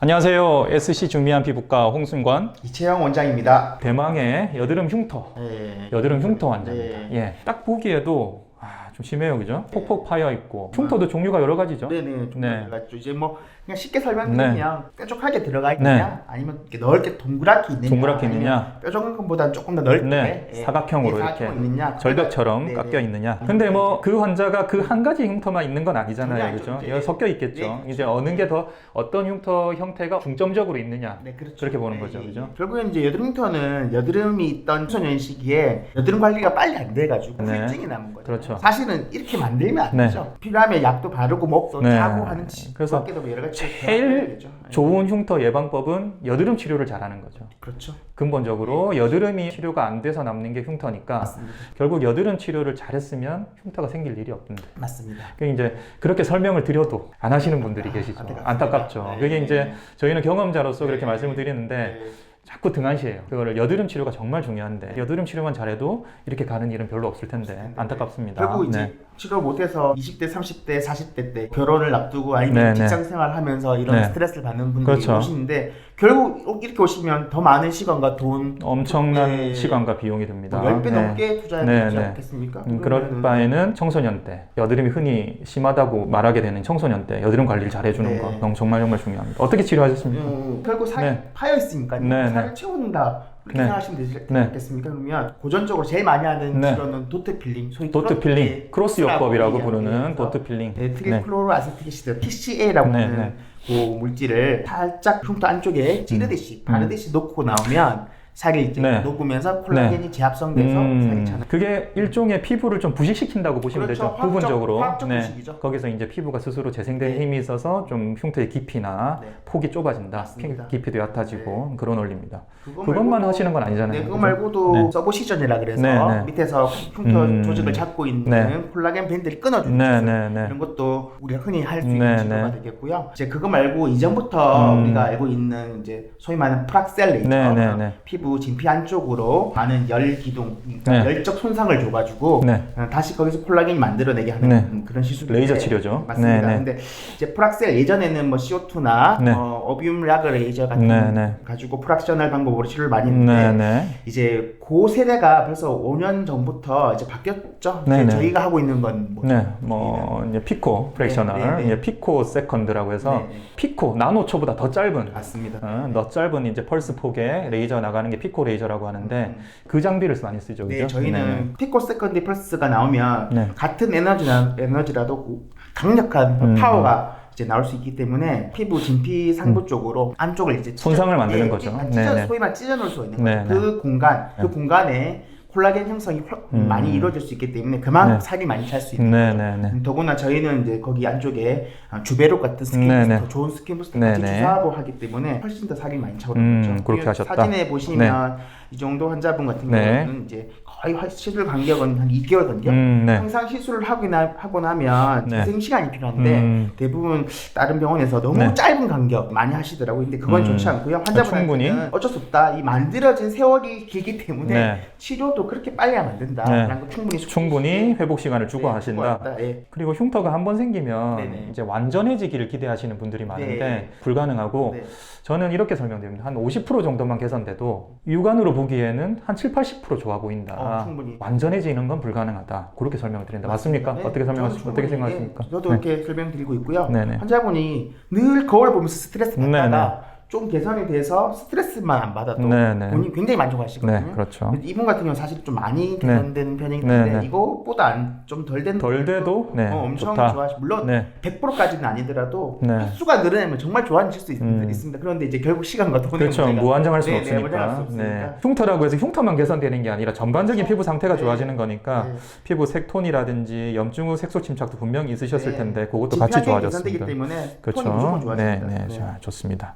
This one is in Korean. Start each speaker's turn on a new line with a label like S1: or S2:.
S1: 안녕하세요. SC 중미한 피부과 홍순관.
S2: 이채영 원장입니다.
S1: 대망의 여드름 흉터.
S2: 네.
S1: 여드름 흉터 환자입니다.
S2: 네.
S1: 예. 딱 보기에도 아, 좀 심해요. 그죠? 폭폭 파여 있고. 흉터도 종류가 여러 가지죠?
S2: 네네. 좀
S1: 네.
S2: 들어갔죠. 이제 뭐 그냥 쉽게 설명드리면 뾰족하게 들어가 있느냐,
S1: 네.
S2: 아니면 이렇게 넓게 동그랗게 있느냐,
S1: 동그랗게
S2: 아니면
S1: 있느냐?
S2: 뾰족한 것보다는 조금 더 넓게
S1: 네.
S2: 예,
S1: 사각형으로
S2: 예,
S1: 이렇게
S2: 사각형으로 있느냐,
S1: 절벽처럼
S2: 네,
S1: 깎여
S2: 네.
S1: 있느냐. 근데 뭐 그 환자가 그 한 가지 흉터만 있는 건 아니잖아요.
S2: 전혀
S1: 그죠?
S2: 아니죠.
S1: 여기 섞여 있겠죠.
S2: 네.
S1: 이제 어느 게 더 어떤 흉터 형태가 중점적으로 있느냐.
S2: 네, 그렇죠.
S1: 그렇게 보는
S2: 네,
S1: 거죠.
S2: 예,
S1: 그죠?
S2: 예. 결국엔 이제 여드름 흉터는 여드름이 있던 청소년 시기에 여드름 관리가 빨리 안 돼가지고
S1: 네.
S2: 후유증이 남은 거죠.
S1: 그렇죠.
S2: 사실 은 이렇게 만들면 안
S1: 네.
S2: 되죠. 필요하면 약도 바르고 목도
S1: 네.
S2: 짜고 하는
S1: 그래서
S2: 그래서 도 여러 가지
S1: 제일.
S2: 예.
S1: 좋은 흉터 예방법은 여드름 치료를 잘하는 거죠.
S2: 그렇죠.
S1: 근본적으로 여드름이 치료가 안 돼서 남는 게 흉터니까
S2: 맞습니다.
S1: 결국 여드름 치료를 잘했으면 흉터가 생길 일이 없는데
S2: 맞습니다.
S1: 그게 이제 그렇게 설명을 드려도 안 하시는 분들이 계시죠.
S2: 안타깝습니다.
S1: 안타깝죠.
S2: 네.
S1: 그게 이제 저희는 경험자로서 그렇게
S2: 네.
S1: 말씀을 드리는데 자꾸 등한시해요. 그거를 여드름 치료가 정말 중요한데 여드름 치료만 잘해도 이렇게 가는 일은 별로 없을 텐데 안타깝습니다.
S2: 결국 이제
S1: 네.
S2: 치료 못해서 20대, 30대, 40대 때 결혼을 앞두고 아니면
S1: 네, 네.
S2: 직장 생활하면서 이런
S1: 네.
S2: 스트레스를 받는 분들이
S1: 그렇죠.
S2: 오시는데 결국 이렇게 오시면 더 많은 시간과 돈
S1: 엄청난
S2: 네.
S1: 시간과 비용이 듭니다.
S2: 뭐 10배
S1: 네.
S2: 넘게 투자해야
S1: 네,
S2: 되지
S1: 네.
S2: 않겠습니까?
S1: 음, 그럴 바에는 청소년 때 여드름이 흔히 심하다고 말하게 되는 청소년 때 여드름 관리를 잘해주는
S2: 네.
S1: 거 너무 정말 정말 중요합니다. 어떻게 치료하셨습니까?
S2: 음, 결국 살이
S1: 네.
S2: 파여 있으니까
S1: 네,
S2: 살을
S1: 네.
S2: 채운다 그렇게
S1: 네.
S2: 생각하시면 되지
S1: 네.
S2: 않겠습니까? 그러면 고전적으로 제일 많이 하는
S1: 네.
S2: 치료는 도트 필링, 소위
S1: 도트 필링,
S2: 네,
S1: 크로스 요법이라고 부르는. 도트 필링.
S2: 네,
S1: 네.
S2: 트리클로로 아세틱시드 TCA라고
S1: 네,
S2: 하는
S1: 네.
S2: 그 물질을 살짝 흉터 안쪽에 찌르듯이 바르듯이 놓고 나오면 살이 이제
S1: 네.
S2: 녹으면서 콜라겐이 재합성돼서 살이
S1: 음,
S2: 자라.
S1: 그게 일종의 피부를 좀 부식시킨다고 보시면
S2: 그렇죠.
S1: 되죠.
S2: 화학적-
S1: 부분적으로. 네.
S2: 화학적 부식이죠.
S1: 거기서 이제 피부가 스스로 재생될
S2: 네.
S1: 힘이 있어서 좀 흉터의 깊이나
S2: 네.
S1: 폭이 좁아진다.
S2: 맞습니다. 네.
S1: 깊이도 얕아지고 그런 원리입니다. 그것만 하시는 건 아니잖아요.
S2: 네, 그거? 말고도
S1: 네.
S2: 서보시전이라 그래서
S1: 네, 네.
S2: 밑에서 흉터
S1: 음.
S2: 조직을 잡고 있는
S1: 네.
S2: 콜라겐 밴드를 끊어주는
S1: 네. 네, 네.
S2: 이런 것도 우리가 흔히 할수
S1: 네,
S2: 있는 치료가
S1: 네.
S2: 되겠고요. 이제 그거 말고 이전부터
S1: 음.
S2: 우리가 알고 있는 이제 소위 말하는 프락셀 레이저,
S1: 네, 네, 네.
S2: 피부 진피 안쪽으로 많은 열 기둥, 그러니까
S1: 네.
S2: 열적 손상을 줘가지고
S1: 네.
S2: 어, 다시 거기서 콜라겐이 만들어내게 하는
S1: 네.
S2: 음, 그런 시술.
S1: 레이저 치료죠.
S2: 맞습니다.
S1: 네, 네.
S2: 근데 이제 프락셀 예전에는 뭐 CO2나
S1: 네.
S2: 어, 어비움 라그 레이저 같은
S1: 네, 네.
S2: 가지고 프락셔널 방법으로 치료를 많이 했는데
S1: 네, 네.
S2: 이제 그 세대가 벌써 5년 전부터 이제 바뀌었죠.
S1: 네,
S2: 이제
S1: 네.
S2: 저희가 하고 있는 건 뭐죠?
S1: 네, 뭐 이제 피코 프랙셔널,
S2: 네, 네, 네.
S1: 이제 피코 세컨드라고 해서
S2: 네, 네.
S1: 피코 나노초보다 더 짧은
S2: 맞습니다.
S1: 어, 더 짧은 이제 펄스 폭의 레이저 나가는 게 피코 레이저라고 하는데
S2: 음.
S1: 그 장비를 많이 쓰죠.
S2: 네,
S1: 그죠?
S2: 저희는 피코 세컨드 펄스가 나오면
S1: 네.
S2: 같은 에너지나 에너지라도 그 강력한
S1: 음.
S2: 파워가 이제 나올 수 있기 때문에 피부 진피 상부 쪽으로 안쪽을 이제 찢어-
S1: 손상을 만드는
S2: 네,
S1: 거죠.
S2: 찢- 찢어,
S1: 네, 네.
S2: 소위 말 찢어 놓을 수 있는
S1: 네,
S2: 거죠. 그 공간, 그
S1: 네.
S2: 공간에 콜라겐 형성이 훨-
S1: 음.
S2: 많이 이루어질 수 있기 때문에 그만큼
S1: 네.
S2: 살이 많이 찰 수 있는
S1: 네,
S2: 거죠.
S1: 네, 네.
S2: 음, 더구나 저희는 이제 거기 안쪽에 아, 주베로 같은 스킨
S1: 네,
S2: 부스터,
S1: 네.
S2: 좋은 스킨 부스터
S1: 네,
S2: 같이
S1: 네.
S2: 주사하고 하기 때문에 훨씬 더 살이 많이 차오르는
S1: 음,
S2: 거죠.
S1: 그렇게
S2: 이
S1: 하셨다.
S2: 사진에 보시면 이 정도 환자분 같은
S1: 네.
S2: 경우는 이제 거의 화- 시술 간격은 한 2개월 간격.
S1: 음, 네.
S2: 항상 시술을 하고, 나, 하고 나면
S1: 네.
S2: 재생 시간이 필요한데
S1: 음.
S2: 대부분 다른 병원에서 너무
S1: 네.
S2: 짧은 간격 많이 하시더라고요. 근데 그건
S1: 음.
S2: 좋지 않고요.
S1: 충분히.
S2: 환자분한테는 어쩔 수 없다. 이 만들어진 세월이 길기 때문에
S1: 네.
S2: 치료도 그렇게 빨리 하면 안 된다.
S1: 네.
S2: 라는 거 충분히
S1: 충분히 회복 시간을 주고
S2: 네,
S1: 하신다.
S2: 예.
S1: 그리고 흉터가 한 번 생기면
S2: 네네.
S1: 이제 완전해지기를 기대하시는 분들이 많은데
S2: 네.
S1: 불가능하고
S2: 네.
S1: 저는 이렇게 설명드립니다. 한 50% 정도만 개선돼도 육안으로 보기에는 한 7, 80% 좋아 보인다.
S2: 어, 충분히.
S1: 완전해지는 건 불가능하다. 그렇게 설명을 드린다. 맞습니까?
S2: 네,
S1: 어떻게 설명하십니까?
S2: 저는
S1: 어떻게
S2: 충분히,
S1: 생각하십니까?
S2: 예, 저도
S1: 네.
S2: 이렇게 설명드리고 있고요.
S1: 네네.
S2: 환자분이 늘 거울 보면서 스트레스. 받다가 좀 개선이 돼서 스트레스만 안 받아도
S1: 네네.
S2: 본인이 굉장히 만족하시거든요.
S1: 네, 그렇죠.
S2: 이분 같은 경우 는 사실 좀 많이 개선된 편이기 때문에
S1: 네네.
S2: 이거보다 좀덜된
S1: 덜 돼도 네,
S2: 어, 엄청
S1: 좋다.
S2: 좋아하시 물론
S1: 네.
S2: 100%까지는 아니더라도
S1: 네.
S2: 횟수가 늘어나면 정말 좋아하실 수 있,
S1: 음.
S2: 있습니다. 그런데 이제 결국 시간과 돈의
S1: 그렇죠.
S2: 문제가
S1: 무한정할 수는
S2: 네, 네, 무한정할 수
S1: 없으니까. 네. 흉터라고 해서 흉터만 개선되는 게 아니라 전반적인 피부 상태가
S2: 네.
S1: 좋아지는 거니까
S2: 네.
S1: 피부 색톤이라든지 염증 후 색소 침착도 분명히 있으셨을
S2: 네.
S1: 텐데 그것도 같이
S2: 개선되기
S1: 좋아졌습니다.
S2: 때문에 톤이
S1: 그렇죠.
S2: 무조건
S1: 네,
S2: 좋아집니다.
S1: 네,
S2: 네.
S1: 자, 좋습니다.